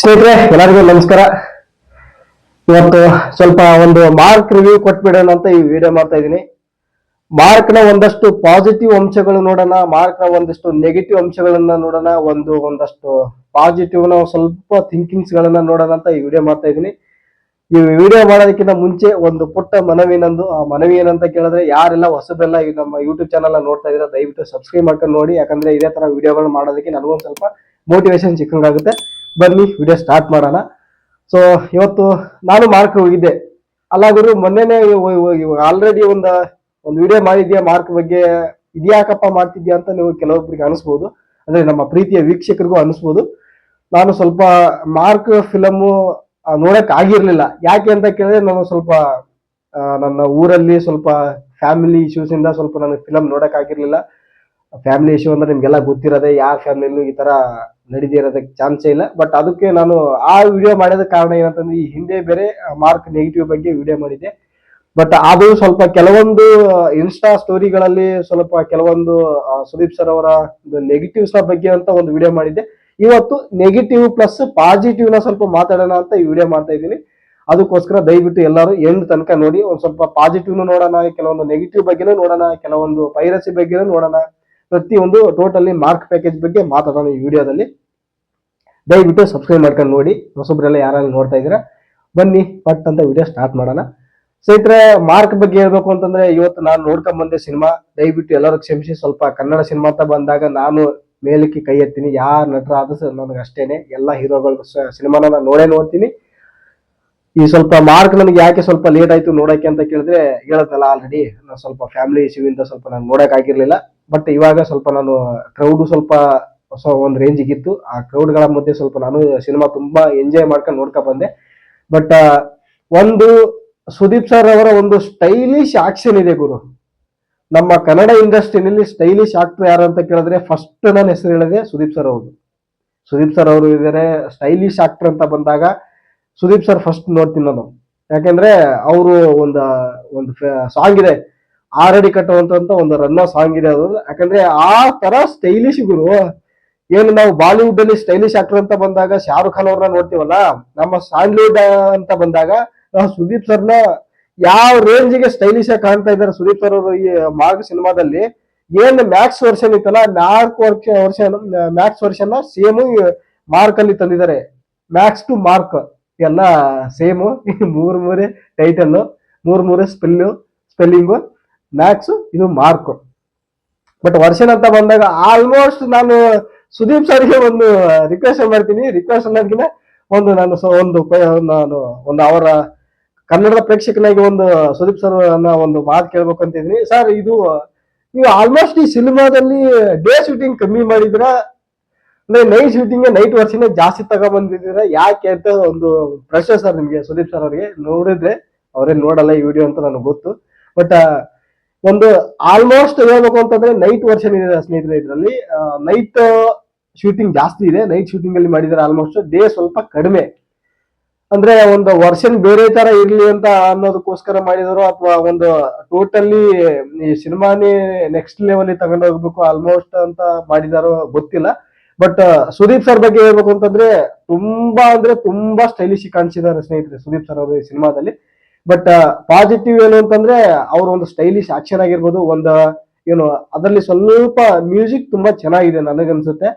ಸ್ನೇಹಿತರೆ, ಎಲ್ಲರಿಗೂ ನಮಸ್ಕಾರ. ಇವತ್ತು ಸ್ವಲ್ಪ ಒಂದು ಮಾರ್ಕ್ ರಿವ್ಯೂ ಕೊಟ್ಬಿಡೋಣ ಅಂತ ಈ ವಿಡಿಯೋ ಮಾಡ್ತಾ ಇದ್ದೀನಿ. ಮಾರ್ಕ್ನ ಒಂದಷ್ಟು ಪಾಸಿಟಿವ್ ಅಂಶಗಳು ನೋಡೋಣ ಮಾರ್ಕ್ನ ಒಂದಷ್ಟು ನೆಗೆಟಿವ್ ಅಂಶಗಳನ್ನ ನೋಡೋಣ, ಒಂದು ಒಂದಷ್ಟು ಪಾಸಿಟಿವ್ನ ಸ್ವಲ್ಪ ಥಿಂಕಿಂಗ್ಸ್ ಗಳನ್ನ ನೋಡೋಣ ಅಂತ ಈ ವಿಡಿಯೋ ಮಾಡ್ತಾ ಇದ್ದೀನಿ. ಈ ವಿಡಿಯೋ ಮಾಡೋದಕ್ಕಿಂತ ಮುಂಚೆ ಒಂದು ಪುಟ್ಟ ಮನವಿ ನಂದು. ಆ ಮನವಿ ಏನಂತ ಕೇಳಿದ್ರೆ, ಯಾರೆಲ್ಲ ಹೊಸಬೆಲ್ಲ ಈ ನಮ್ಮ ಯೂಟ್ಯೂಬ್ ಚಾನಲ್ ನೋಡ್ತಾ ಇದ್ರೆ ದಯವಿಟ್ಟು ಸಬ್ಸ್ಕ್ರೈಬ್ ಮಾಡ್ಕೊಂಡು ನೋಡಿ. ಯಾಕಂದ್ರೆ ಇದೇ ತರ ವಿಡಿಯೋಗಳು ಮಾಡೋದಕ್ಕೆ ನನಗೊಂದು ಸ್ವಲ್ಪ ಮೋಟಿವೇಶನ್ ಸಿಕ್ಕಂಗಾಗುತ್ತೆ. ಬನ್ನಿ ವಿಡಿಯೋ ಸ್ಟಾರ್ಟ್ ಮಾಡೋಣ. ಸೊ ಇವತ್ತು ನಾನು ಮಾರ್ಕ್ ಹೋಗಿದ್ದೆ ಅಲ್ಲ ಗುರು, ಮೊನ್ನೆನೆ ಆಲ್ರೆಡಿ ಒಂದು ಒಂದು ವಿಡಿಯೋ ಮಾಡಿದ್ಯಾ? ಮಾರ್ಕ್ ಬಗ್ಗೆ ಇದ್ಯಾಕಪ್ಪ ಮಾಡ್ತಿದ್ಯಾ ಅಂತ ನೀವು ಕೆಲವೊಬ್ಬರಿಗೆ ಅನಿಸ್ಬೋದು. ಅಂದ್ರೆ ನಮ್ಮ ಪ್ರೀತಿಯ ವೀಕ್ಷಕರಿಗೂ ಅನಿಸ್ಬೋದು. ನಾನು ಸ್ವಲ್ಪ ಮಾರ್ಕ್ ಫಿಲಮ್ಮು ನೋಡಕ್ ಆಗಿರ್ಲಿಲ್ಲ. ಯಾಕೆ ಅಂತ ಕೇಳಿದ್ರೆ, ನಾನು ಸ್ವಲ್ಪ ನನ್ನ ಊರಲ್ಲಿ ಸ್ವಲ್ಪ ಫ್ಯಾಮಿಲಿ ಇಶ್ಯೂಸ್ ಇಂದ ಸ್ವಲ್ಪ ನನಗೆ ಫಿಲಮ್ ನೋಡಕ್ ಆಗಿರ್ಲಿಲ್ಲ. ಫ್ಯಾಮಿಲಿ ಇಶ್ಯೂ ಅಂದ್ರೆ ನಿಮ್ಗೆಲ್ಲ ಗೊತ್ತಿರೋದೆ, ಯಾರ ಫ್ಯಾಮಿಲಿಯಲ್ಲೂ ಈ ತರ ನಡೀದಿರೋದಕ್ಕೆ ಚಾನ್ಸೇ ಇಲ್ಲ. ಬಟ್ ಅದಕ್ಕೆ ನಾನು ಆ ವಿಡಿಯೋ ಮಾಡಿದ ಕಾರಣ ಏನಂತಂದ್ರೆ, ಈ ಹಿಂದೆ ಬೇರೆ ಮಾರ್ಕ್ ನೆಗೆಟಿವ್ ಬಗ್ಗೆ ವಿಡಿಯೋ ಮಾಡಿದ್ದೆ. ಬಟ್ ಅದು ಸ್ವಲ್ಪ ಕೆಲವೊಂದು ಇನ್ಸ್ಟಾ ಸ್ಟೋರಿಗಳಲ್ಲಿ ಸ್ವಲ್ಪ ಕೆಲವೊಂದು ಸುದೀಪ್ ಸರ್ ಅವರ ನೆಗೆಟಿವ್ಸ್ ಬಗ್ಗೆ ಅಂತ ಒಂದು ವಿಡಿಯೋ ಮಾಡಿದ್ದೆ. ಇವತ್ತು ನೆಗೆಟಿವ್ ಪ್ಲಸ್ ಪಾಸಿಟಿವ್ನ ಸ್ವಲ್ಪ ಮಾತಾಡೋಣ ಅಂತ ಈ ವಿಡಿಯೋ ಮಾಡ್ತಾ ಇದ್ದೀನಿ. ಅದಕ್ಕೋಸ್ಕರ ದಯವಿಟ್ಟು ಎಲ್ಲರೂ ಎಂಡ್ ತನಕ ನೋಡಿ, ಒಂದ್ ಸ್ವಲ್ಪ ಪಾಸಿಟಿವ್ನು ನೋಡೋಣ, ಕೆಲವೊಂದು ನೆಗೆಟಿವ್ ಬಗ್ಗೆನೂ ನೋಡೋಣ, ಕೆಲವೊಂದು ಪೈರಸಿ ಬಗ್ಗೆನೂ ನೋಡೋಣ. ಪ್ರತಿಯೊಂದು ಟೋಟಲಿ ಮಾರ್ಕ್ ಪ್ಯಾಕೇಜ್ ಬಗ್ಗೆ ಮಾತಾಡೋಣ ಈ ವಿಡಿಯೋದಲ್ಲಿ. ದಯವಿಟ್ಟು ಸಬ್ಸ್ಕ್ರೈಬ್ ಮಾಡ್ಕೊಂಡು ನೋಡಿ. ಹೊಸಬ್ರೆಲ್ಲ ಯಾರು ನೋಡ್ತಾ ಇದ್ದೀರಾ, ಬನ್ನಿ ಪಟ್ ಅಂತ ವಿಡಿಯೋ ಸ್ಟಾರ್ಟ್ ಮಾಡೋಣ. ಸ್ನೇಹಿತರೆ ಮಾರ್ಕ್ ಬಗ್ಗೆ ಹೇಳ್ಬೇಕು ಅಂತಂದ್ರೆ ಇವತ್ತು ನಾನು ನೋಡ್ಕೊಂಡ್ ಬಂದೆ ಸಿನಿಮಾ, ದಯವಿಟ್ಟು ಎಲ್ಲರೂ ಕ್ಷಮಿಸಿ, ಸ್ವಲ್ಪ ಕನ್ನಡ ಸಿನಿಮಾ ಅಂತ ಬಂದಾಗ ನಾನು ಮೇಲಕ್ಕೆ ಕೈ ಎತ್ತೀನಿ. ಯಾರು ನಟರ ಆದ್ರೂ ನನಗೆ ಅಷ್ಟೇನೆ ಎಲ್ಲ ಹೀರೋಗಳ ಸಿನಿಮಾನ ನಾನು ನೋಡೇ ನೋಡ್ತೀನಿ. ಈ ಸ್ವಲ್ಪ ಮಾರ್ಕ್ ನನಗೆ ಯಾಕೆ ಸ್ವಲ್ಪ ಲೇಟ್ ಆಯ್ತು ನೋಡಕ್ಕೆ ಅಂತ ಕೇಳಿದ್ರೆ ಹೇಳತ್ತಲ್ಲ ಆಲ್ರೆಡಿ ನಾನು ಸ್ವಲ್ಪ ಫ್ಯಾಮಿಲಿ ಇಶ್ಯೂ ಇಂದ ಸ್ವಲ್ಪ ನಾನು ನೋಡಕ್ ಆಗಿರ್ಲಿಲ್ಲ. ಬಟ್ ಇವಾಗ ಸ್ವಲ್ಪ ನಾನು ಕ್ರೌಡ್ ಸ್ವಲ್ಪ ಹೊಸ ಒಂದು ರೇಂಜಿಗೆ ಇತ್ತು. ಆ ಕ್ರೌಡ್ಗಳ ಗಳ ಮಧ್ಯೆ ಸ್ವಲ್ಪ ನಾನು ಸಿನಿಮಾ ತುಂಬಾ ಎಂಜಾಯ್ ಮಾಡ್ಕೊಂಡು ನೋಡ್ಕೊ ಬಂದೆ. ಬಟ್ ಒಂದು ಸುದೀಪ್ ಸರ್ ಅವರ ಒಂದು ಸ್ಟೈಲಿಶ್ ಆಕ್ಷನ್ ಇದೆ ಗುರು. ನಮ್ಮ ಕನ್ನಡ ಇಂಡಸ್ಟ್ರಿನಲ್ಲಿ ಸ್ಟೈಲಿಶ್ ಆಕ್ಟರ್ ಯಾರು ಅಂತ ಕೇಳಿದ್ರೆ ಫಸ್ಟ್ ನನ್ನ ಹೆಸರು ಹೇಳಿದೆ ಸುದೀಪ್ ಸರ್ ಅವರು ಸುದೀಪ್ ಸರ್ ಅವರು ಇದ್ದಾರೆ ಸ್ಟೈಲಿಶ್ ಆಕ್ಟರ್ ಅಂತ ಬಂದಾಗ ಸುದೀಪ್ ಸರ್ ಫಸ್ಟ್ ನೋಡ್ತೀನಿ ನಾನು ಯಾಕೆಂದ್ರೆ ಅವರು ಒಂದು ಒಂದು ಸಾಂಗ್ ಇದೆ. ಆರಡಿ ಕಟ್ಟುವಂತ ಒಂದು ರನ್ನ ಸಾಂಗ್ ಇದೆ ಅದು. ಯಾಕಂದ್ರೆ ಆ ತರ ಸ್ಟೈಲಿಶ್ ಗುರು. ಏನು ನಾವು ಬಾಲಿವುಡ್ ಅಲ್ಲಿ ಸ್ಟೈಲಿಶ್ ಆಕ್ಟರ್ ಅಂತ ಬಂದಾಗ ಶಾರುಖ್ ಖಾನ್ ಅವ್ರನ್ನ ನೋಡ್ತೀವಲ್ಲ, ನಮ್ಮ ಸ್ಯಾಂಡ್ಲ್ವುಡ್ ಅಂತ ಬಂದಾಗ ಸುದೀಪ್ ಸರ್ನ ಯಾವ ರೇಂಜ್ಗೆ ಸ್ಟೈಲಿಶ್ ಆಗಿ ಕಾಣ್ತಾ ಇದ್ದಾರೆ ಸುದೀಪ್ ಸರ್ ಅವರು ಈ ಮಾರ್ಗ ಸಿನಿಮಾದಲ್ಲಿ. ಏನ್ ಮ್ಯಾಕ್ಸ್ ವರ್ಷನ್ ಇತ್ತಲ್ಲ, ನಾಲ್ಕು ವರ್ಷ ವರ್ಷ ಮ್ಯಾಕ್ಸ್ ವರ್ಷನ್ ಸೇಮ್ ಮಾರ್ಕ್ ಅಲ್ಲಿ ತಂದಿದ್ದಾರೆ. ಮ್ಯಾಕ್ಸ್ ಟು ಮಾರ್ಕ್ ಎಲ್ಲ ಸೇಮು, ಮೂರ್ ಮೂರೇ ಟೈಟಲ್ ಮೂರ್ ಮೂರೇ ಸ್ಪೆಲ್ಲು, ಸ್ಪೆಲ್ಲಿಂಗು, ಮ್ಯಾಕ್ಸು, ಇದು ಮಾರ್ಕು. ಬಟ್ ವರ್ಷನ್ ಅಂತ ಬಂದಾಗ ಆಲ್ಮೋಸ್ಟ್ ನಾನು ಸುದೀಪ್ ಸರ್ಗೆ ಒಂದು ರಿಕ್ವೆಸ್ಟ್ ಮಾಡ್ತೀನಿ. ರಿಕ್ವೆಸ್ಟ್ ಅನ್ನೋದಕ್ಕಿಂತ ಒಂದು ನಾನು ಒಂದು ನಾನು ಒಂದು ಅವರ ಕನ್ನಡದ ಪ್ರೇಕ್ಷಕನಾಗಿ ಒಂದು ಸುದೀಪ್ ಸರ್ ಅನ್ನೋ ಒಂದು ಮಾತು ಕೇಳ್ಬೇಕು ಅಂತಿದ್ದೀನಿ ಸರ್, ಇದು ನೀವು ಆಲ್ಮೋಸ್ಟ್ ಈ ಸಿನಿಮಾದಲ್ಲಿ ಡೇ ಶೂಟಿಂಗ್ ಕಮ್ಮಿ ಮಾಡಿದ್ರ ಅಂದ್ರೆ ನೈಟ್ ಶೂಟಿಂಗ್ ನೈಟ್ ವರ್ಷನೇ ಜಾಸ್ತಿ ತಗೊಂಡ್ಬಂದಿದ್ದೀರಾ ಯಾಕೆ ಅಂತ ಒಂದು ಪ್ರಶ್ನೆ ಸರ್ ನಿಮ್ಗೆ, ಸುದೀಪ್ ಸರ್ ಅವ್ರಿಗೆ. ನೋಡಿದ್ರೆ ಅವ್ರೇನ್ ನೋಡಲ್ಲ ಈ ವಿಡಿಯೋ ಅಂತ ನನಗೆ ಗೊತ್ತು. ಬಟ್ ಒಂದು ಆಲ್ಮೋಸ್ಟ್ ಹೇಳ್ಬೇಕು ಅಂತಂದ್ರೆ ನೈಟ್ ವರ್ಷನ್ ಇದೆ ಸ್ನೇಹಿತರೆ ಇದರಲ್ಲಿ? ನೈಟ್ ಶೂಟಿಂಗ್ ಜಾಸ್ತಿ ಇದೆ. ನೈಟ್ ಶೂಟಿಂಗ್ ಅಲ್ಲಿ ಮಾಡಿದ್ದಾರೆ ಆಲ್ಮೋಸ್ಟ್ ಡೇ ಸ್ವಲ್ಪ ಕಡಿಮೆ. ಅಂದ್ರೆ ಒಂದು ವರ್ಷನ್ ಬೇರೆ ತರ ಇರ್ಲಿ ಅಂತ ಅನ್ನೋದಕ್ಕೋಸ್ಕರ ಮಾಡಿದಾರೋ ಅಥವಾ ಒಂದು ಟೋಟಲಿ ಈ ಸಿನಿಮಾನೇ ನೆಕ್ಸ್ಟ್ ಲೆವೆಲ್ ತಗೊಂಡೋಗ್ಬೇಕು ಆಲ್ಮೋಸ್ಟ್ ಅಂತ ಮಾಡಿದಾರೋ ಗೊತ್ತಿಲ್ಲ. ಬಟ್ ಸುದೀಪ್ ಸರ್ ಬಗ್ಗೆ ಹೇಳ್ಬೇಕು ಅಂತಂದ್ರೆ ತುಂಬಾ ಅಂದ್ರೆ ತುಂಬಾ ಸ್ಟೈಲಿಶ್ ಕಾಣಿಸಿದ್ದಾರೆ ಸ್ನೇಹಿತರೆ ಸುದೀಪ್ ಸರ್ ಅವರು ಈ ಸಿನಿಮಾದಲ್ಲಿ. ಬಟ್ ಪಾಸಿಟಿವ್ ಏನು ಅಂತಂದ್ರೆ ಅವ್ರ ಒಂದು ಸ್ಟೈಲಿಶ್ ಆಕ್ಷನ್ ಆಗಿರ್ಬೋದು, ಒಂದು ಏನು ಅದರಲ್ಲಿ ಸ್ವಲ್ಪ ಮ್ಯೂಸಿಕ್ ತುಂಬಾ ಚೆನ್ನಾಗಿದೆ ನನಗನ್ಸುತ್ತೆ.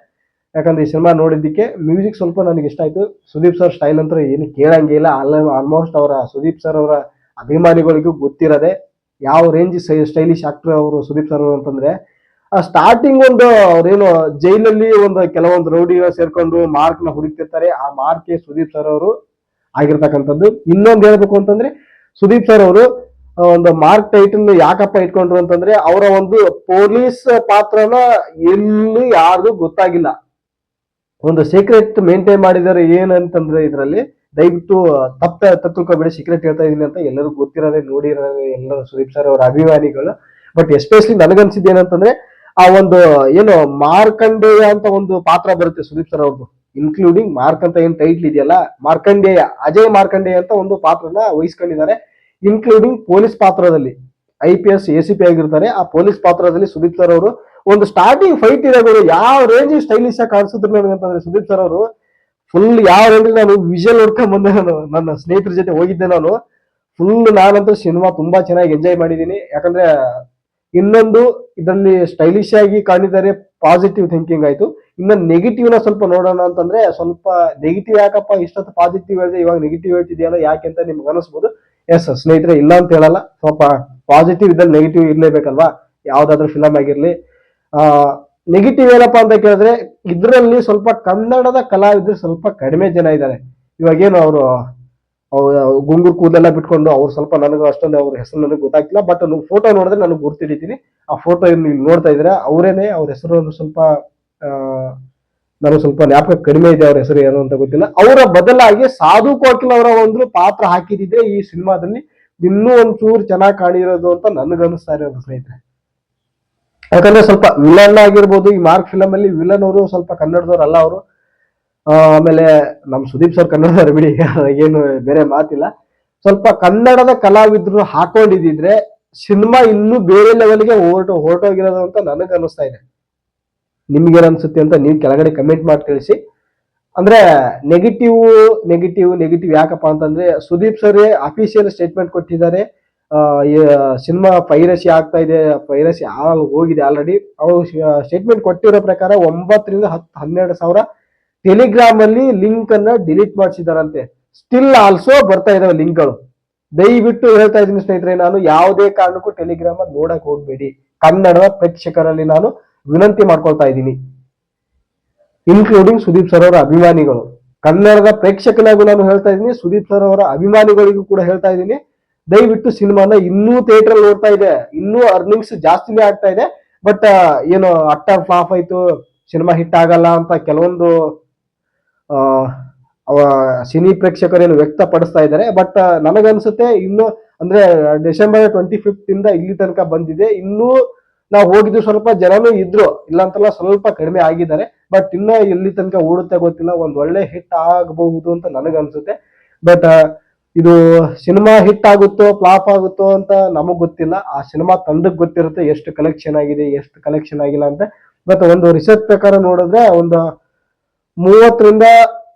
ಯಾಕಂದ್ರೆ ಈ ಸಿನಿಮಾ ನೋಡಿದ್ದಕ್ಕೆ ಮ್ಯೂಸಿಕ್ ಸ್ವಲ್ಪ ನನಗೆ ಇಷ್ಟ ಆಯ್ತು. ಸುದೀಪ್ ಸರ್ ಸ್ಟೈಲ್ ಅಂತ ಏನು ಕೇಳಂಗಿಲ್ಲ ಅಲ್ಲ ಆಲ್ಮೋಸ್ಟ್ ಅವರ, ಸುದೀಪ್ ಸರ್ ಅವರ ಅಭಿಮಾನಿಗಳಿಗೂ ಗೊತ್ತಿರದೆ ಯಾವ ರೇಂಜ್ ಸ್ಟೈಲಿಶ್ ಆಕ್ಟರ್ ಅವರು ಸುದೀಪ್ ಸರ್ ಅಂತಂದ್ರೆ ಸ್ಟಾರ್ಟಿಂಗ್ ಒಂದು ಅವ್ರೇನು ಜೈಲಲ್ಲಿ ಒಂದು ಕೆಲವೊಂದು ರೌಡಿಗ ಸೇರ್ಕೊಂಡು ಮಾರ್ಕ್ನ ಹುಡುಕ್ತಿರ್ತಾರೆ. ಆ ಮಾರ್ಕ್ ಸುದೀಪ್ ಸರ್ ಅವರು ಆಗಿರ್ತಕ್ಕಂಥದ್ದು. ಇನ್ನೊಂದು ಹೇಳ್ಬೇಕು ಅಂತಂದ್ರೆ, ಸುದೀಪ್ ಸರ್ ಅವರು ಒಂದು ಮಾರ್ಕ್ ಟೈಟಲ್ ಯಾಕಪ್ಪ ಇಟ್ಕೊಂಡ್ರು ಅಂತಂದ್ರೆ, ಅವರ ಒಂದು ಪೊಲೀಸ್ ಪಾತ್ರನ ಎಲ್ಲೂ ಯಾರಿಗೂ ಗೊತ್ತಾಗಿಲ್ಲ. ಒಂದು ಸೀಕ್ರೆಟ್ ಮೇಂಟೈನ್ ಮಾಡಿದಾರೆ ಏನಂತಂದ್ರೆ ಇದರಲ್ಲಿ, ದಯವಿಟ್ಟು ತಪ್ಪ ಬಿಡಿ ಸೀಕ್ರೆಟ್ ಹೇಳ್ತಾ ಇದೀನಿ ಅಂತ ಎಲ್ಲರೂ ಗೊತ್ತಿರೋದೇ, ನೋಡಿರೋದೇ ಎಲ್ಲರೂ ಸುದೀಪ್ ಸರ್ ಅವರ ಅಭಿಮಾನಿಗಳು. ಬಟ್ ಎಸ್ಪೆಷಲಿ ನನಗನ್ಸಿದ್ದು ಏನಂತಂದ್ರೆ ಆ ಒಂದು, ಏನು, ಮಾರ್ಕಂಡೇಯ ಅಂತ ಒಂದು ಪಾತ್ರ ಬರುತ್ತೆ ಸುದೀಪ್ ಸರ್ ಅವ್ರದ್ದು ಇನ್ಕ್ಲೂಡಿಂಗ್ ಮಾರ್ಕ್ ಅಂತ ಏನ್ ಟೈಟ್ಲ್ ಇದೆಯಲ್ಲ, ಮಾರ್ಕಂಡೇಯ, ಅಜಯ್ ಮಾರ್ಕಂಡೇಯ ಅಂತ ಒಂದು ಪಾತ್ರನ ವಹಿಸ್ಕೊಂಡಿದ್ದಾರೆ. ಇನ್ಕ್ಲೂಡಿಂಗ್ ಪೊಲೀಸ್ ಪಾತ್ರದಲ್ಲಿ I P S A C P ಆಗಿರ್ತಾರೆ. ಆ ಪೊಲೀಸ್ ಪಾತ್ರದಲ್ಲಿ ಸುದೀಪ್ ಸರ್ ಅವರು ಒಂದು ಸ್ಟಾರ್ಟಿಂಗ್ ಫೈಟ್ ಗುರು. ಯಾವ ರೇಂಜ್ ಸ್ಟೈಲಿಶ್ ಆಗಿ ಕಾಣಿಸಿದ್ರು ನನಗಂತಂದ್ರೆ ಸುದೀಪ್ ಸರ್ ಅವರು ಫುಲ್ ಯಾವ ರೇಂಜ್ ನಾನು ವಿಜುವಲ್ ನೋಡ್ಕೊಂಡ್ ಬಂದೆ ನಾನು, ನನ್ನ ಸ್ನೇಹಿತರ ಜೊತೆ ಹೋಗಿದ್ದೆ ನಾನು. ಫುಲ್ ನಾನಂತೂ ಸಿನಿಮಾ ತುಂಬಾ ಚೆನ್ನಾಗಿ ಎಂಜಾಯ್ ಮಾಡಿದ್ದೀನಿ. ಯಾಕಂದ್ರೆ ಇನ್ನೊಂದು ಇದರಲ್ಲಿ ಸ್ಟೈಲಿಶ್ ಆಗಿ ಕಾಣಿದರೆ ಪಾಸಿಟಿವ್ ಥಿಂಕಿಂಗ್ ಆಯ್ತು. ಇನ್ನು ನೆಗೆಟಿವ್ನ ಸ್ವಲ್ಪ ನೋಡೋಣ ಅಂತಂದ್ರೆ ಸ್ವಲ್ಪ ನೆಗೆಟಿವ್ ಯಾಕಪ್ಪ ಇಷ್ಟೊತ್ತು ಪಾಸಿಟಿವ್ ಹೇಳಿದೆ, ಇವಾಗ ನೆಗೆಟಿವ್ ಹೇಳ್ತಿದೆಯಲ್ಲ, ಯಾಕೆ ಅಂತ ನಿಮ್ಗೆ ಅನಿಸ್ಬೋದು. ಎಸ್ ಸ್ನೇಹಿತರೆ, ಇಲ್ಲ ಅಂತ ಹೇಳಲ್ಲ. ಸ್ವಲ್ಪ ಪಾಸಿಟಿವ್ ಇದ್ದಲ್ಲಿ ನೆಗೆಟಿವ್ ಇರಲೇಬೇಕಲ್ವಾ? ಯಾವ್ದಾದ್ರು ಫಿಲಮ್ ಆಗಿರ್ಲಿ. ಆ ನೆಗೆಟಿವ್ ಏನಪ್ಪ ಅಂತ ಕೇಳಿದ್ರೆ, ಇದರಲ್ಲಿ ಸ್ವಲ್ಪ ಕನ್ನಡದ ಕಲಾವಿದರು ಸ್ವಲ್ಪ ಕಡಿಮೆ ಜನ ಇದ್ದಾರೆ. ಇವಾಗೇನು ಅವರು ಗುಂಗುರು ಕೂದಲೆಲ್ಲ ಬಿಟ್ಕೊಂಡು ಅವ್ರು ಸ್ವಲ್ಪ ನನಗೆ ಅಷ್ಟೊಂದು ಅವ್ರ ಹೆಸರು ನನಗೆ ಗೊತ್ತಾಗ್ತಿಲ್ಲ ಬಟ್ ಫೋಟೋ ನೋಡಿದ್ರೆ ನನಗೆ ಗುರ್ತಿಡಿತೀನಿ ಆ ಫೋಟೋ ನೀವು ನೋಡ್ತಾ ಇದ್ರೆ ಅವರೇನೆ ಅವ್ರ ಹೆಸರು ಸ್ವಲ್ಪ ನನಗೆ ಸ್ವಲ್ಪ ಜ್ಞಾಪಕ ಕಡಿಮೆ ಇದೆ ಅವ್ರ ಹೆಸರು ಏನು ಅಂತ ಗೊತ್ತಿಲ್ಲ. ಅವರ ಬದಲಾಗಿ ಸಾಧು ಕೋಕಿಲ್ ಅವರ ಒಂದು ಪಾತ್ರ ಹಾಕಿದಿದ್ರೆ ಈ ಸಿನಿಮಾದಲ್ಲಿ. ಇನ್ನೂ ಒಂಚೂರು ಚೆನ್ನಾಗಿ ಕಾಣಿರೋದು ಅಂತ ನನಗೆ ಅನಿಸ್ತಾ ಇರೋದು ಸ್ನೇಹಿತರೆ. ಯಾಕಂದ್ರೆ ಸ್ವಲ್ಪ ವಿಲನ್ ಆಗಿರ್ಬೋದು, ಈ ಮಾರ್ಕ್ ಫಿಲಮ್ ಅಲ್ಲಿ ವಿಲನ್ ಅವರು ಸ್ವಲ್ಪ ಕನ್ನಡದವ್ರು ಅಲ್ಲ ಅವರು. ಆಮೇಲೆ ನಮ್ಮ ಸುದೀಪ್ ಸರ್ ಕನ್ನಡದವ್ರು ಬಿಡಿ, ಏನು ಬೇರೆ ಮಾತಿಲ್ಲ. ಸ್ವಲ್ಪ ಕನ್ನಡದ ಕಲಾವಿದ್ರು ಹಾಕೊಂಡಿದ್ರೆ ಸಿನಿಮಾ ಇನ್ನೂ ಬೇರೆ ಲೆವೆಲ್ಗೆ ಹೊರಟು, ಹೊರಟೋಗಿರೋದು ಅಂತ ನನಗೆ ಅನಿಸ್ತಾ ಇದೆ. ನಿಮ್ಗೆ ಅನ್ಸುತ್ತೆ ಅಂತ ನೀವು ಕೆಳಗಡೆ ಕಮೆಂಟ್ ಮಾಡಿ ತಿಳಿಸಿ. ಅಂದ್ರೆ ನೆಗೆಟಿವ್ ನೆಗೆಟಿವ್ ನೆಗೆಟಿವ್ ಯಾಕಪ್ಪ ಅಂತಂದ್ರೆ ಸುದೀಪ್ ಸರ್ ಅಫಿಷಿಯಲ್ ಸ್ಟೇಟ್ಮೆಂಟ್ ಕೊಟ್ಟಿದ್ದಾರೆ. ಸಿನಿಮಾ ಪೈರಸಿ ಆಗ್ತಾ ಇದೆ ಪೈರಸಿ ಹೋಗಿದೆ ಆಲ್ರೆಡಿ ಅವರು ಸ್ಟೇಟ್ಮೆಂಟ್ ಕೊಟ್ಟಿರೋ ಪ್ರಕಾರ ಒಂಬತ್ತರಿಂದ ಹತ್ತು, ಹನ್ನೆರಡು ಸಾವಿರ ಟೆಲಿಗ್ರಾಮ್ ಅಲ್ಲಿ ಲಿಂಕ್ ಅನ್ನ ಡಿಲೀಟ್ ಮಾಡಿಸಿದಾರಂತೆ. ಸ್ಟಿಲ್ ಆಲ್ಸೋ ಬರ್ತಾ ಇದಾವೆ ಲಿಂಕ್ಗಳು ದಯವಿಟ್ಟು ಹೇಳ್ತಾ ಇದ್ದೀನಿ ಸ್ನೇಹಿತರೆ, ನಾನು ಯಾವುದೇ ಕಾರಣಕ್ಕೂ ಟೆಲಿಗ್ರಾಮ್ ಅಲ್ಲಿ ನೋಡಕ್ ಹೋಗ್ಬೇಡಿ. ಕನ್ನಡದ ಪ್ರೇಕ್ಷಕರಲ್ಲಿ ನಾನು ವಿನಂತಿ ಮಾಡ್ಕೊಳ್ತಾ ಇದ್ದೀನಿ. ಇನ್ಕ್ಲೂಡಿಂಗ್ ಸುದೀಪ್ ಸರ್ ಅವರ ಅಭಿಮಾನಿಗಳು. ಕನ್ನಡದ ಪ್ರೇಕ್ಷಕನಾಗೂ ನಾನು ಹೇಳ್ತಾ ಇದ್ದೀನಿ, ಸುದೀಪ್ ಸರ್ ಅವರ ಅಭಿಮಾನಿಗಳಿಗೂ ಕೂಡ ಹೇಳ್ತಾ ಇದ್ದೀನಿ. ದಯವಿಟ್ಟು ಸಿನಿಮಾನ ಇನ್ನೂ ಥಿಯೇಟರ್ ನೋಡ್ತಾ ಇದೆ. ಇನ್ನೂ ಅರ್ನಿಂಗ್ಸ್ ಜಾಸ್ತಿನೇ ಆಗ್ತಾ ಇದೆ. ಬಟ್ ಏನು ಅಟ್ಟ ಫ್ಲಾಫ್ ಆಯ್ತು, ಸಿನಿಮಾ ಹಿಟ್ ಆಗಲ್ಲ ಅಂತ ಕೆಲವೊಂದು ಅವ ಸಿನಿ ಪ್ರೇಕ್ಷಕರೇನು ವ್ಯಕ್ತಪಡಿಸ್ತಾ ಇದ್ದಾರೆ. ಬಟ್ ನನಗನ್ಸುತ್ತೆ ಇನ್ನು, ಅಂದ್ರೆ, ಡಿಸೆಂಬರ್ ಟ್ವೆಂಟಿ ಫಿಫ್ತ್ ಇಂದ ಇಲ್ಲಿ ತನಕ ಬಂದಿದೆ. ಇನ್ನೂ ನಾವು ಹೋಗಿದ್ದು ಸ್ವಲ್ಪ ಜನನೂ ಇದ್ರು ಇಲ್ಲ ಅಂತಲ್ಲ ಸ್ವಲ್ಪ ಕಡಿಮೆ ಆಗಿದ್ದಾರೆ. ಬಟ್ ಇನ್ನ ಎಲ್ಲಿ ತನಕ ಓಡುತ್ತೆ ಗೊತ್ತಿಲ್ಲ. ಒಂದ್ ಒಳ್ಳೆ ಹಿಟ್ ಆಗಬಹುದು ಅಂತ ನನಗನ್ಸುತ್ತೆ. ಬಟ್ ಇದು ಸಿನಿಮಾ ಹಿಟ್ ಆಗುತ್ತೋ ಫ್ಲಾಪ್ ಆಗುತ್ತೋ ಅಂತ ನಮಗ್ ಗೊತ್ತಿಲ್ಲ. ಆ ಸಿನಿಮಾ ತಂಡಕ್ಕೆ ಗೊತ್ತಿರುತ್ತೆ ಎಷ್ಟು ಕಲೆಕ್ಷನ್ ಆಗಿದೆ, ಎಷ್ಟು ಕಲೆಕ್ಷನ್ ಆಗಿಲ್ಲ ಅಂತ. ಬಟ್ ಒಂದು ರಿಸರ್ಚ್ ಪ್ರಕಾರ ನೋಡಿದ್ರೆ, ಒಂದು ಮೂವತ್ತರಿಂದ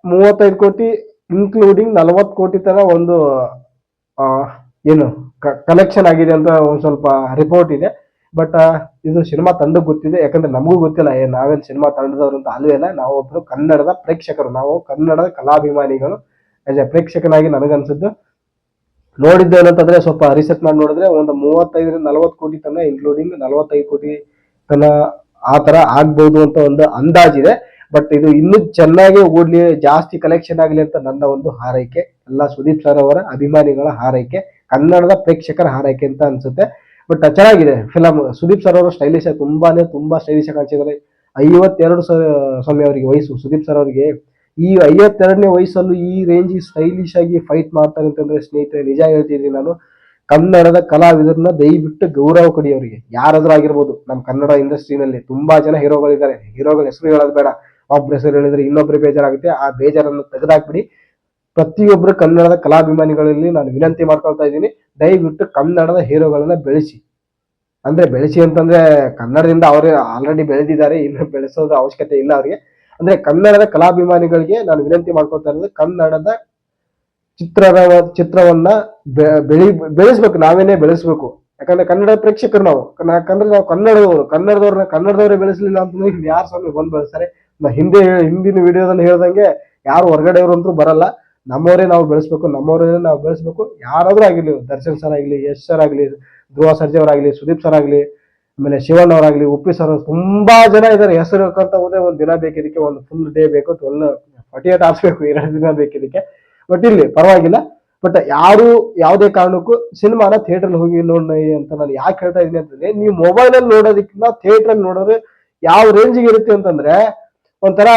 ಮೂವತ್ತೈದು ಕೋಟಿ ಇನ್ಕ್ಲೂಡಿಂಗ್ ನಲವತ್ತು ಕೋಟಿ ತರ ಒಂದು ಏನು ಕಲೆಕ್ಷನ್ ಆಗಿದೆ ಅಂತ ಒಂದು ಸ್ವಲ್ಪ ರಿಪೋರ್ಟ್ ಇದೆ. ಬಟ್ ಇದು ಸಿನಿಮಾ ತಂಡ ಗೊತ್ತಿದೆ. ಯಾಕಂದ್ರೆ ನಮಗೂ ಗೊತ್ತಿಲ್ಲ. ಏ, ನಾವೇನು ಸಿನಿಮಾ ತಂಡದವರು ಅಂತ ಅಲ್ಲೂ ಇಲ್ಲ. ನಾವು ಒಬ್ರು ಕನ್ನಡದ ಪ್ರೇಕ್ಷಕರು. ನಾವು ಕನ್ನಡದ ಕಲಾಭಿಮಾನಿಗಳು. As A ಪ್ರೇಕ್ಷಕನಾಗಿ ನನಗನ್ಸಿದ್ದು. ನೋಡಿದ್ದೆ ಏನಂತಂದ್ರೆ ಸ್ವಲ್ಪ ರಿಸರ್ಚ್ ಮಾಡಿ ನೋಡಿದ್ರೆ ಒಂದು ಮೂವತ್ತೈದರಿಂದ ನಲವತ್ತು ಕೋಟಿ ತನ ಇನ್ಕ್ಲೂಡಿಂಗ್ ನಲವತ್ತೈದು ಕೋಟಿ ತನ ಆ ತರ ಆಗ್ಬಹುದು ಅಂತ ಒಂದು ಅಂದಾಜಿದೆ ಬಟ್ ಇದು ಇನ್ನೂ ಚೆನ್ನಾಗಿ ಓಡ್ಲಿ, ಜಾಸ್ತಿ ಕಲೆಕ್ಷನ್ ಆಗಲಿ ಅಂತ ನನ್ನ ಒಂದು ಹಾರೈಕೆ. ಎಲ್ಲ ಸುದೀಪ್ ಸರ್ ಅವರ ಅಭಿಮಾನಿಗಳ ಹಾರೈಕೆ, ಕನ್ನಡದ ಪ್ರೇಕ್ಷಕರ ಹಾರೈಕೆ ಅಂತ ಅನ್ಸುತ್ತೆ. ಬಟ್ ಚೆನ್ನಾಗಿದೆ ಫಿಲಮ್ ಸುದೀಪ್ ಸರ್ ಅವರು ಸ್ಟೈಲಿಶ್ ಆಗಿ ತುಂಬಾನೇ, ತುಂಬಾ ಸ್ಟೈಲಿಶ್ ಆಗಿ ಕಾಣಿಸಿದ್ದಾರೆ. ಐವತ್ತೆರಡು ಸ್ವಾಮಿ ಅವರಿಗೆ ವಯಸ್ಸು. ಸುದೀಪ್ ಸರ್ ಅವರಿಗೆ ಈ ಐವತ್ತೆರಡನೇ ವಯಸ್ಸಲ್ಲೂ ಈ ರೇಂಜ್ ಸ್ಟೈಲಿಶ್ ಆಗಿ ಫೈಟ್ ಮಾಡ್ತಾರೆ ಅಂತಂದ್ರೆ ಸ್ನೇಹಿತರೆ, ನಿಜ ಹೇಳ್ತಿದ್ದೀನಿ ನಾನು. ಕನ್ನಡದ ಕಲಾವಿದರನ್ನ ದಯವಿಟ್ಟು ಗೌರವ ಕೊಡಿ ಅವರಿಗೆ. ಯಾರಾದ್ರೂ ಆಗಿರ್ಬೋದು ನಮ್ಮ ಕನ್ನಡ ಇಂಡಸ್ಟ್ರಿನಲ್ಲಿ ತುಂಬಾ ಜನ ಹೀರೋಗಳಿದ್ದಾರೆ ಹೀರೋಗಳ ಹೆಸರು ಹೇಳೋದು ಬೇಡ. ಒಬ್ಬರ ಹೆಸರು ಹೇಳಿದ್ರೆ ಇನ್ನೊಬ್ರು ಬೇಜಾರಾಗುತ್ತೆ. ಆ ಬೇಜಾರನ್ನು ತೆಗೆದಾಕ್ಬಿಡಿ. ಪ್ರತಿಯೊಬ್ಬರು ಕನ್ನಡದ ಕಲಾಭಿಮಾನಿಗಳಲ್ಲಿ ನಾನು ವಿನಂತಿ ಮಾಡ್ಕೊಳ್ತಾ ಇದ್ದೀನಿ, ದಯವಿಟ್ಟು ಕನ್ನಡದ ಹೀರೋಗಳನ್ನ ಬೆಳೆಸಿ. ಅಂದ್ರೆ ಬೆಳೆಸಿ ಅಂತಂದ್ರೆ ಕನ್ನಡದಿಂದ ಅವರು ಆಲ್ರೆಡಿ ಬೆಳೆದಿದ್ದಾರೆ, ಇನ್ನು ಬೆಳೆಸೋದು ಅವಶ್ಯಕತೆ ಇಲ್ಲ ಅವರಿಗೆ. ಅಂದ್ರೆ ಕನ್ನಡದ ಕಲಾಭಿಮಾನಿಗಳಿಗೆ ನಾನು ವಿನಂತಿ ಮಾಡ್ಕೊಳ್ತಾ ಇರೋದು ಕನ್ನಡದ ಚಿತ್ರದ ಚಿತ್ರವನ್ನ ಬೆಳಿ, ಬೆಳೆಸ್ಬೇಕು, ನಾವೇನೇ ಬೆಳೆಸ್ಬೇಕು. ಯಾಕಂದ್ರೆ ಕನ್ನಡ ಪ್ರೇಕ್ಷಕರು ನಾವು. ಯಾಕಂದ್ರೆ ನಾವು ಕನ್ನಡದವರು. ಕನ್ನಡದವ್ರನ್ನ ಕನ್ನಡದವರೇ ಬೆಳೆಸಲಿಲ್ಲ ಅಂತಂದ್ರೆ ಯಾರು ಸ್ವಾಮಿ ಬಂದು ಬೆಳೆಸ್ತಾರೆ? ನಾ ಹಿಂದೆ ಹಿಂದಿನ ವಿಡಿಯೋದಲ್ಲಿ ಹೇಳ್ದಂಗೆ ಯಾರು ಹೊರಗಡೆ ಅಂತೂ ಬರಲ್ಲ. ನಮ್ಮವರೇ ನಾವು ಬೆಳೆಸ್ಬೇಕು, ನಮ್ಮವರೇ ನಾವು ಬೆಳೆಸ್ಬೇಕು. ಯಾರಾದ್ರೂ ಆಗಿರ್ಲಿ ದರ್ಶನ್ ಸರ್ ಆಗಲಿ, ಯಶ್ ಸರ್ ಆಗಲಿ, ಧ್ರುವ ಸರ್ಜಾ ಅವರಾಗಲಿ ಸುದೀಪ್ ಸರ್ ಆಗಲಿ, ಆಮೇಲೆ ಶಿವಣ್ಣ ಅವರಾಗಲಿ ಉಪ್ಪಿ ಸರ್ ತುಂಬಾ ಜನ ಇದ್ದಾರೆ ಹೆಸರು ಹೇಳ್ಕೊಂತ ಹೋದ್ರೆ ಒಂದು ದಿನ ಬೇಕು ಇದಕ್ಕೆ ಒಂದು ಫುಲ್ ಡೇ ಬೇಕು. ಟ್ವೆಲ್ ಫಾರ್ಟಿ ಏಟ್ ಎರಡು ದಿನ ಬೇಕು ಇದಕ್ಕೆ ಬಟ್ ಇಲ್ಲಿ ಪರವಾಗಿಲ್ಲ. ಬಟ್ ಯಾರು ಯಾವುದೇ ಕಾರಣಕ್ಕೂ ಸಿನಿಮಾನ ಥಿಯೇಟರ್ ಹೋಗಿ ನೋಡಿ ಅಂತ ನಾನು ಯಾಕೆ ಹೇಳ್ತಾ ಇದ್ದೀನಿ ಅಂತಂದ್ರೆ, ನೀವು ಮೊಬೈಲ್ ಅಲ್ಲಿ ನೋಡೋದಕ್ಕಿಂತ ಥಿಯೇಟರ್ ಅಲ್ಲಿ ನೋಡೋದ್ರೆ ಯಾವ ರೇಂಜಿಗೆ ಇರುತ್ತೆ ಅಂತಂದ್ರೆ ಒಂಥರ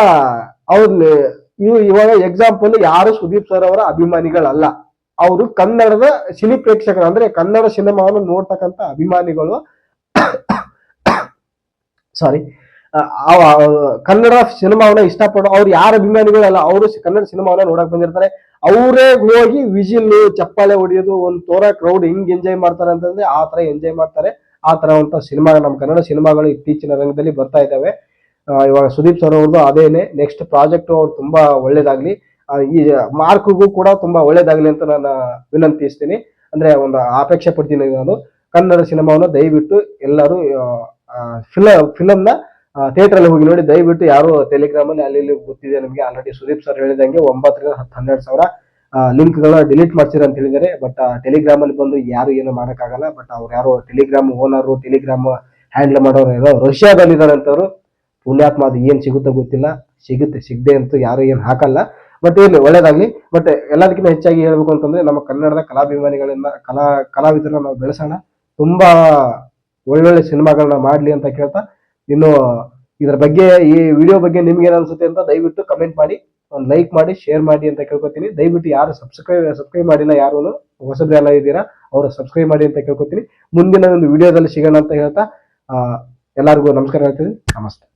ಅವ್ರ ಇವು ಇವಾಗ ಎಕ್ಸಾಂಪಲ್ ಯಾರು ಸುದೀಪ್ ಸರ್ ಅವರ ಅಭಿಮಾನಿಗಳಲ್ಲ. ಅವರು ಕನ್ನಡದ ಸಿನಿ ಪ್ರೇಕ್ಷಕರು ಅಂದ್ರೆ ಕನ್ನಡ ಸಿನಿಮಾವನ್ನು ನೋಡ್ತಕ್ಕಂಥ ಅಭಿಮಾನಿಗಳು. ಸಾರಿ ಕನ್ನಡ ಸಿನಿಮಾವನ್ನ ಇಷ್ಟಪಡೋ, ಅವ್ರು ಯಾರ ಅಭಿಮಾನಿಗಳಲ್ಲ, ಅವರು ಕನ್ನಡ ಸಿನಿಮಾವನ್ನ ನೋಡಕ್ ಬಂದಿರ್ತಾರೆ. ಅವರೇ ಹೋಗಿ ವಿಜಿಲ್, ಚಪ್ಪಾಳೆ ಹೊಡಿಯೋದು, ಒಂದು ತೋರ ಕ್ರೌಡ್ ಹಿಂಗ್ ಎಂಜಾಯ್ ಮಾಡ್ತಾರೆ ಅಂತಂದ್ರೆ ಆ ತರ ಎಂಜಾಯ್ ಮಾಡ್ತಾರೆ. ಆ ತರ ಸಿನಿಮಾ ನಮ್ಮ ಕನ್ನಡ ಸಿನಿಮಾಗಳು ಇತ್ತೀಚಿನ ರಂಗದಲ್ಲಿ ಬರ್ತಾ ಇದ್ದಾವೆ. ಇವಾಗ ಸುದೀಪ್ ಸರ್ ಅವ್ರದ್ದು ಅದೇನೆ ನೆಕ್ಸ್ಟ್ ಪ್ರಾಜೆಕ್ಟ್ ಅವ್ರು ತುಂಬಾ ಒಳ್ಳೇದಾಗ್ಲಿ. ಈ ಮಾರ್ಕ್ಗೂ ಕೂಡ ತುಂಬಾ ಒಳ್ಳೇದಾಗ್ಲಿ ಅಂತ ನಾನು ವಿನಂತಿಸ್ತೀನಿ. ಅಂದ್ರೆ ಒಂದು ಅಪೇಕ್ಷೆ ಪಡ್ತೀನಿ ನಾನು. ಕನ್ನಡ ಸಿನಿಮಾವನ್ನು ದಯವಿಟ್ಟು ಎಲ್ಲರೂ ಫಿಲಮ್ ಫಿಲಮ್ನ ಥಿಯೇಟರ್ ಅಲ್ಲಿ ಹೋಗಿ ನೋಡಿ. ದಯವಿಟ್ಟು ಯಾರು ಟೆಲಿಗ್ರಾಮ್ ಅಲ್ಲಿ ಅಲ್ಲಿ ಗೊತ್ತಿದೆ ನಮಗೆ. ಆಲ್ರೆಡಿ ಸುದೀಪ್ ಸರ್ ಹೇಳಿದಂಗೆ ಒಂಬತ್ತರಿಂದ ಹತ್ತು ಹನ್ನೆರಡು ಸಾವಿರ ಲಿಂಕ್ಗಳ ಡಿಲೀಟ್ ಮಾಡ್ತೀರ ಅಂತ ಹೇಳಿದ್ದಾರೆ. ಬಟ್ ಟೆಲಿಗ್ರಾಮ್ ಅಲ್ಲಿ ಬಂದು ಯಾರು ಏನು ಮಾಡೋಕ್ಕಾಗಲ್ಲ. ಬಟ್ ಅವ್ರು ಯಾರು ಟೆಲಿಗ್ರಾಮ್ ಓನರ್ ಟೆಲಿಗ್ರಾಮ್ ಹ್ಯಾಂಡಲ್ ಮಾಡೋರು ಏನೋ ರಷ್ಯಾದಲ್ಲಿ ಇದಾರೆ ಅಂತವ್ರು ಪುಣ್ಯಾತ್ಮ ಅದು ಏನು ಸಿಗುತ್ತೋ ಗೊತ್ತಿಲ್ಲ. ಸಿಗುತ್ತೆ, ಸಿಗದೆ ಅಂತೂ ಯಾರು ಏನು ಹಾಕಲ್ಲ. ಬಟ್ ಇರಲಿ ಒಳ್ಳೇದಾಗ್ಲಿ. ಬಟ್ ಎಲ್ಲದಕ್ಕಿಂತ ಹೆಚ್ಚಾಗಿ ಹೇಳ್ಬೇಕು ಅಂತಂದ್ರೆ, ನಮ್ಮ ಕನ್ನಡದ ಕಲಾಭಿಮಾನಿಗಳನ್ನ, ಕಲಾ, ಕಲಾವಿದರನ್ನ ನಾವು ಬೆಳೆಸೋಣ. ತುಂಬಾ ಒಳ್ಳೊಳ್ಳೆ ಸಿನಿಮಾಗಳನ್ನ ಮಾಡ್ಲಿ ಅಂತ ಕೇಳ್ತಾ, ಇನ್ನು ಇದ್ರ ಬಗ್ಗೆ, ಈ ವಿಡಿಯೋ ಬಗ್ಗೆ ನಿಮ್ಗೆ ಏನ್ ಅನ್ಸುತ್ತೆ ಅಂತ ದಯವಿಟ್ಟು ಕಮೆಂಟ್ ಮಾಡಿ, ಒಂದು ಲೈಕ್ ಮಾಡಿ ಶೇರ್ ಮಾಡಿ ಅಂತ ಕೇಳ್ಕೊತೀನಿ. ದಯವಿಟ್ಟು ಯಾರು ಸಬ್ಸ್ಕ್ರೈಬ್ ಸಬ್ಸ್ಕ್ರೈಬ್ ಮಾಡಿಲ್ಲ ಯಾರು ಹೊಸಬ್ರೆಲ್ಲ ಇದ್ದೀರಾ, ಅವರು ಸಬ್ಸ್ಕ್ರೈಬ್ ಮಾಡಿ ಅಂತ ಕೇಳ್ಕೊತೀನಿ. ಮುಂದಿನ ಒಂದು ವಿಡಿಯೋದಲ್ಲಿ ಸಿಗೋಣ ಅಂತ ಹೇಳ್ತಾ ಎಲ್ಲರಿಗೂ ನಮಸ್ಕಾರ ಹೇಳ್ತೀನಿ. ನಮಸ್ತೆ.